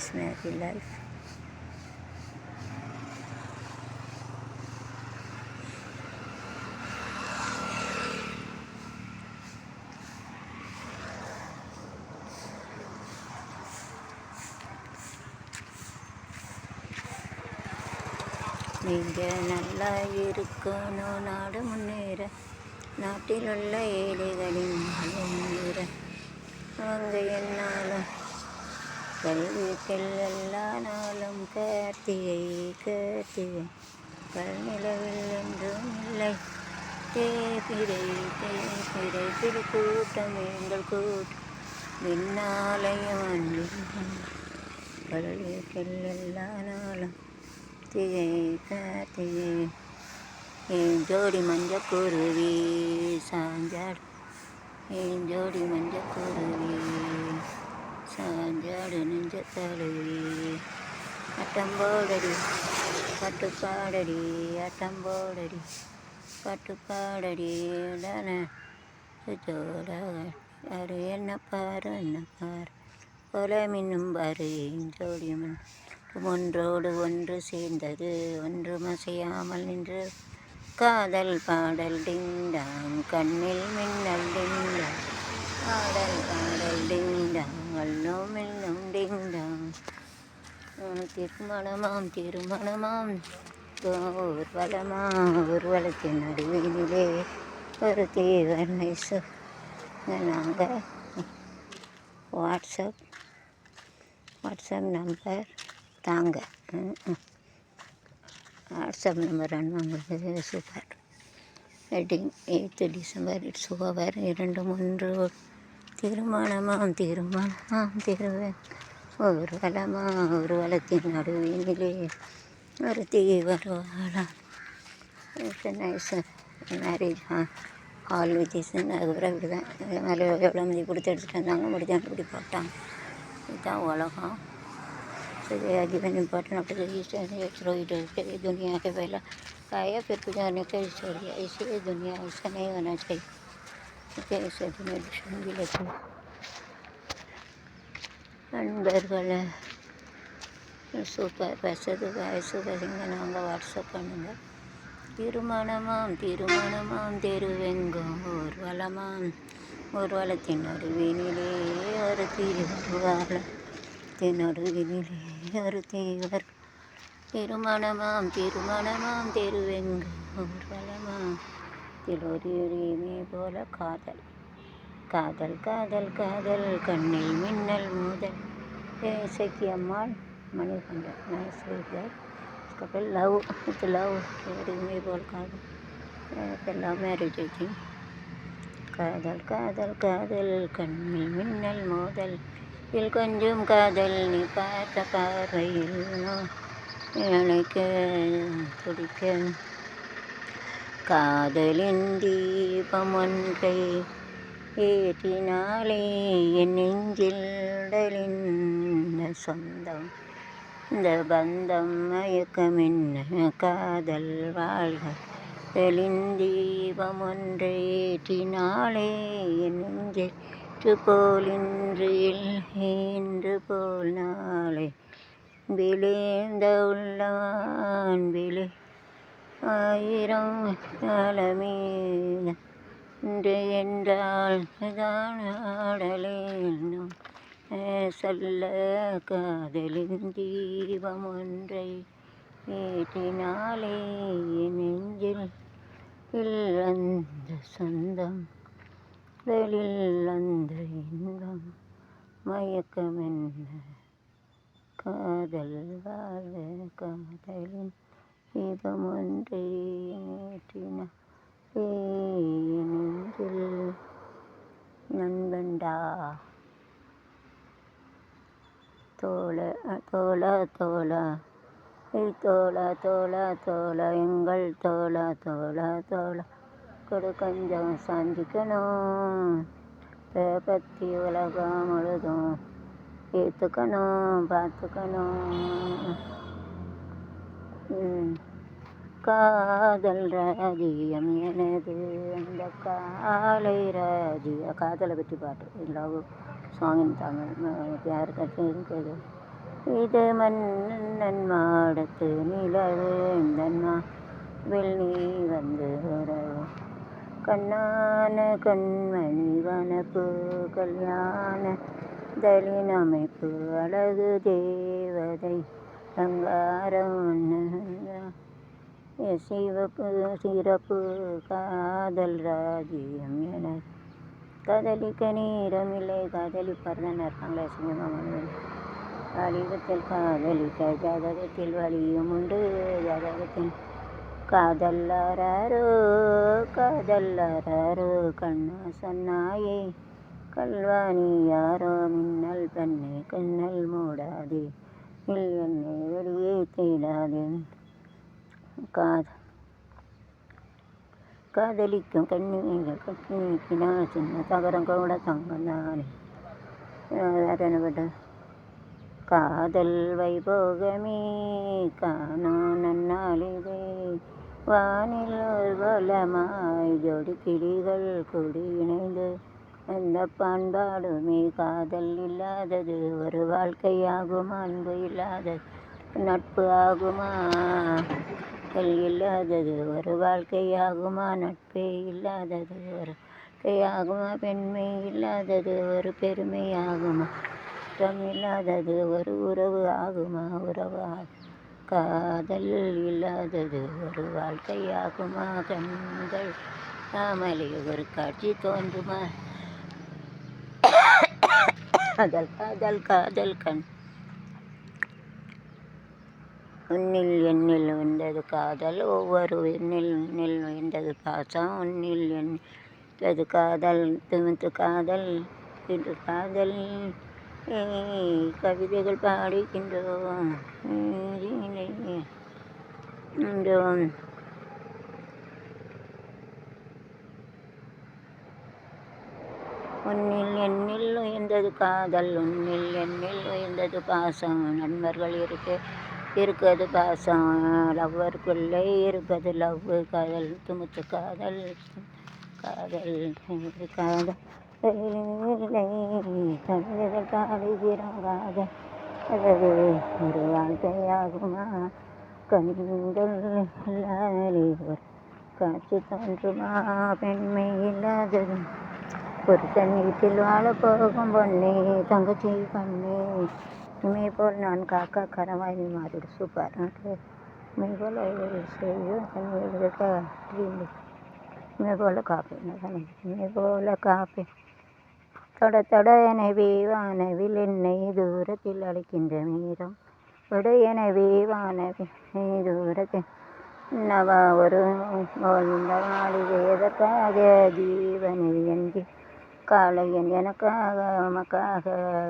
Just marry life. நீங்கள் நல்லா இருக்கணும் நாடு முன்னேற நாட்டில் உள்ள ஏழைகளின் நாடு முன்னேற அவங்க என்னாலும் கல்விகள் எல்லா நாளும் கார்த்திகை கார்த்திகை கல்நிலவில் என்றும் இல்லை. தேய்பிரை திரு கூட்டம் எங்கள் கூட்டம் விண்ணாலயம் அன்பின் கல்விகள் எல்லா நாளும் கார்த்திகை கார்த்திகை என் ஜோடி மஞ்ச குருவி சாஞ்சாடு என் ஜோடி மஞ்ச குருவி சாஞ்சாடு நெஞ்சத்தாடடி அட்டம்போடடி அட்டம் போடடி பட்டுப்பாடடி அட்டம் போடடி. யாரு என்ன பாரு என்ன பாரு. கொலை மின்னும் பாரு ஜோடியும் ஒன்றோடு ஒன்று சேர்ந்தது ஒன்று மசையாமல் நின்று. காதல் பாடல் டிண்டாம் கண்ணில் மின்னல் டிண்டாம் மெல்லும் திருமணமாம் திருமணமாம் ஊர்வலமா ஊர்வலத்தின் நடுவினிலே ஒரு தீவனை நாங்கள் வாட்ஸ்அப் வாட்ஸ்அப் நம்பர் தாங்க. வாட்ஸ்அப் நம்பர் அனுப்புங்க super. Wedding eight December it's over இரண்டு மூன்று திருமணமாம் திருமணமாம் திருவே ஒரு வளமா ஒரு வளத்தின் நடுவினிலே ஒரு தீ வருவாளாம் நைஸ் மேரேஜ் ஹால் வித்தியசன் அதுக்கப்புறம் இப்படி தான் மேலே எவ்வளோ மதி கொடுத்து எடுத்துகிட்டு வந்தாங்க முடிஞ்சாங்க இப்படி போட்டாங்க இதுதான் உலகம் तो ये जीवन इम्पोर्टेंट अपने रोहित ये दुनिया के पहला आया फिर कुछ आने का छोड़िया इसलिए दुनिया ऐसा नहीं होना चाहिए பேச விளக்கு. நண்பர்களை சூப்பர் வசது வயசு வரீங்க நாங்கள் வாட்ஸ்அப் பண்ணுங்கள் திருமணமாம் திருமணமாம் தெருவெங்கும் ஊர்வலமாம் ஊர்வலத்தின் நடுவினிலே ஒரு தீவிர நடுவினிலே ஒரு தீவர். திருமணமாம் திருமணமாம் தெருவெங்கும் ஊர்வலமாம் திலோரியுரிமை போல காதல் காதல் காதல் காதல் கண்ணில் மின்னல் மோதல் இசைக்கு அம்மாள் மணிகண்டன் நைஸ் வீட்டில் கப்பல் லவ் வித் லவ் எதுவுமே போல் காதல் இப்போ லவ் மேரேஜ் ஆச்சு காதல் காதல் காதல் கண்ணில் மின்னல் மோதல் இல் கொஞ்சம் காதல் நீ பார்த்த பார்வையில் நான் எனக்கு துடிக்க காதலின் தீபம் ஒன்றை ஏற்றினாலே என் நெஞ்சில் உடலின் சொந்தம். இந்த பந்தம் மயக்கம் காதல் வாழ்க தீபம் ஒன்றை ஏற்றினாலே என் நெஞ்சு போல் இன்று இல்லை இன்று போல் நாளை. விளைந்த உள்ளவான் விளை ஆயிரம் காலமீன இன்று என்றால் தான் ஆடலேனும் சொல்ல காதலின் தீபம் ஒன்றை ஏற்றினாலே என் நெஞ்சில் இல்லந்த சொந்தம் வெளில் அந்த இன்பம் மயக்கம் என்ன காதல் வாழ காதலின் தீபம் ஒன்றை ஏற்றினாலே என் நெஞ்சில் நண்பண்டா தோழ தோழ தோழ. ஏய் தோழ தோழ தோழ எங்கள் தோழ தோழ தோழ. கொடு கொஞ்சம் சாஞ்சிக்கணும். பற்றி உலகம் முழுதும் ஏற்றுக்கணும் பார்த்துக்கணும். காதல் ராஜியம் எனது அந்த காலை ராஜிய காதலை பற்றி பாட்டு லவ். சாங் இன் தமிழ் ഇത് யாருக்காச்சும் இருக்குது இது மன்னன் மாடத்து நிலவேந்தன்மா வெள்ளி வந்து கண்ணான கண்மணி வனப்பு கல்யாண தலின் அமைப்பு அழகு தேவதை அங்காரம் சிவப்பு சிறப்பு காதல் ராஜ்யம் என காதலிக்க நேரமில்லை காதலிப்பார் தான் இருக்காங்களே சினிமா மனிதன் வடிவத்தில் காதலிக்க ஜாதகத்தில் வழியும் உண்டு ஜாதகத்தில் காதல்லாரோ காதல்லாரோ கண்ணா சொன்னாயே கல்வாணி யாரோ மின்னல் பெண்ணை கண்ணல் மூடாதே இல் என்னை வெளியே தேடாதே காதல் காதலிக்கும் கண்ணீர்கள் கண்ணீக்கினா சின்ன தகரம் கூட தங்கம் தானே வேற காதல் வைபோகமே காணோம் நன்னாளிதே வானில் ஒரு கோலமாய் ஜோடி கிளிகள் கொடி இணைந்து அந்த பண்பாடுமே. காதல் இல்லாதது ஒரு வாழ்க்கையாகும் அன்பு இல்லாதது நட்பு ஆகுமா? கல் இல்லாதது ஒரு வாழ்க்கையாகுமா? நட்பே இல்லாதது ஒரு வாழ்க்கையாகுமா? பெண்மை இல்லாதது ஒரு பெருமையாகுமா குற்றம் இல்லாதது ஒரு உறவு ஆகுமா? உறவு? காதல் இல்லாதது ஒரு வாழ்க்கையாகுமா? கண்கள் நாமலே ஒரு காட்சி தோன்றுமா? காதல் காதல் காதல் கண் உன்னில் எண்ணில் வந்தது காதல் ஒவ்வொரு எண்ணில் உன்னில் வந்தது பாசம் உன்னில் எண்ணில் காதல் திமித்து காதல் இது காதல். கவிதைகள் பாடுகின்றோம் உன்னில் எண்ணில் உயர்ந்தது காதல் உன்னில் எண்ணில் உயர்ந்தது பாசம் நண்பர்கள் இருக்கு இருக்கிறது பாசம். லவ்வருக்குள்ளே இருப்பது லவ் காதல் துமுத்து காதல் காதல் காதல் கவிதைகள் பாடுகிறோம் காதல் அதாவது ஒரு வாழ்க்கையாகுமா? கண்கள் இல்லாதே ஒரு காட்சி தோன்றுமா? பெண்மை இல்லாதது. ஒரு வீட்டில் வாழ போகும் பொண்ணே தங்கச்சி பண்ணே இமை நான் காக்கா கரவாய் மாறிடு சூப்பர் இமை போல் செய்யும் கண்களுக்கு காப்பேன் போல் காப்பி தொட தொட எனவே வானவில் என்னை தூரத்தில் அழைக்கின்ற மீரம் தொட எனவே வானவில் தூரத்தில் நவா ஒரு மாளிகை எதற்காக ஜீவனில் என்று காளையன் எனக்காக உமக்காக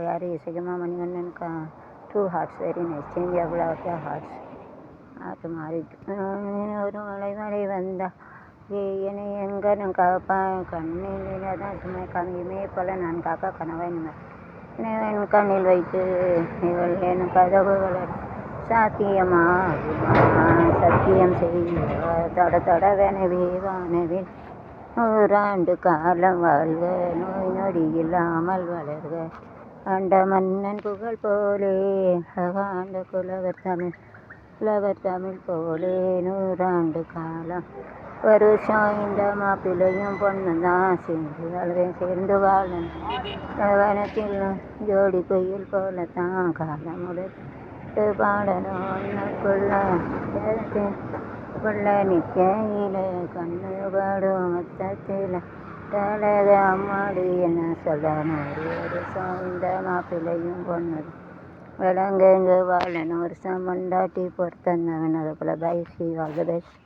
யார் இசைக்குமா மணிகண்டனுக்கா two hearts very nice change எவ்வளோ ஹார்ட்ஸ் அது மாதிரி ஒரு மலை மலை வந்தா என்னை எங்கே நான் காப்பேன் கண்ணில் தான் சும்மா கம்மியுமே போல் நான் காக்கா கனவை என் கண்ணில் வைத்து இவள் என் கதவுகளை சாத்தியமா சத்தியம் செய்ய தொட வேணவே வானவில் நூறாண்டு காலம் வாழ்க நோய் நொடி இல்லாமல் வளர்க. ஆண்ட மன்னன் புகழ் போலே ஆண்ட குலவர் தமிழ் புலவர் தமிழ் போலே நூறாண்டு காலம். வருஷம் இந்த மாப்பிள்ளையும் பொண்ணு தான் சேர்ந்து வாழ்வேன் சேர்ந்து வாழணும் வனத்தில் ஜோடி கோயில் போல தான் காலம் முடித்து பாடணும். ஒன்றுக்குள்ள புள்ள நிற்கையில் கண்ணுபடும் மொத்தத்தில் தலக அம்மாடி என்ன சொல்லணும் ஒரு வருஷம் இந்த மாப்பிள்ளையும் பொண்ணது. விலங்குங்க வாழணும் வருஷம் மண்டாட்டி பொறுத்தந்தவன் அது போல் bye see all the best